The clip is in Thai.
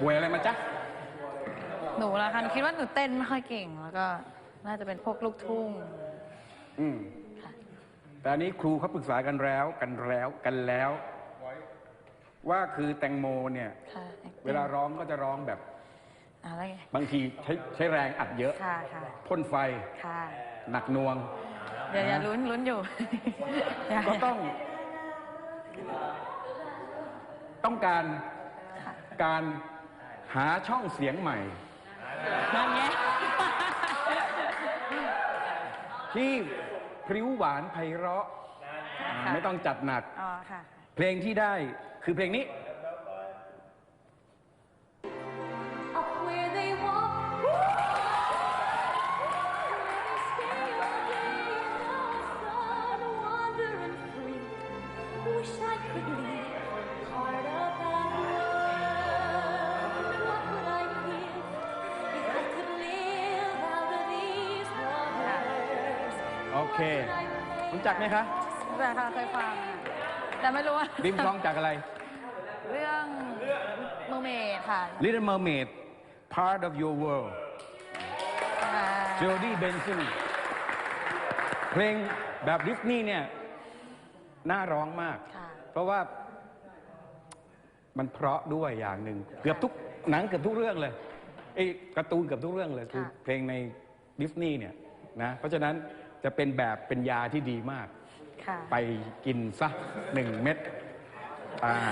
บวยอะไรมาจ๊ะ หนูละค่ะหนูคิดว่าหนูเต้นไม่ค่อยเก่ง แล้วก็น่าจะเป็นพวกลูกทุ่ง อืมค่ะ แต่อันนี้ครูเขาปรึกษากันแล้วกันแล้วกันแล้ว ว่าคือแตงโมเนี่ย ค่ะ acting เวลาร้องก็จะร้องแบบอ่าแล้วไงบางทีใช้ใช้แรงอัดเยอะค่ะค่ะพ่นไฟค่ะหนักหน่วง เดี๋ยวอย่าลุ้นลุ้นอยู่อย่าก็ต้อง ต้องการค่ะ การ หาช่องเสียงใหม่ นั่นไงที่พริ้วหวานไพเราะค่ะไม่ต้องจัดหนัก อ๋อค่ะ เพลงที่ได้คือเพลงนี้ Up where they walk, stay all day in the sun, wandering free. Wish I could leave โอเครู้จักไหมคะแต่ค่ะเคยฟังค่ะแต่ไม่รู้ว่าริมคลองจากอะไร เรื่องเมอร์เมดค่ะ Little Mermaid Part of Your World อ่า j o d y Benson เพลงแบบดิสนีย์เนี่ยน่าร้องมาก ค่ะ เพราะว่ามันเพราะด้วยอย่างหนึ่งเกือบทุกหนังเกือบทุกเรื่องเลยไอ้การ์ตูนเกือบทุกเรื่องเลยคือค่ะ เพลงในดิสนีย์เนี่ยนะเพราะฉะนั้น จะเป็นแบบเป็นยาที่ดีมาก ค่ะ ไปกินซะหนึ่งเม็ดอ่า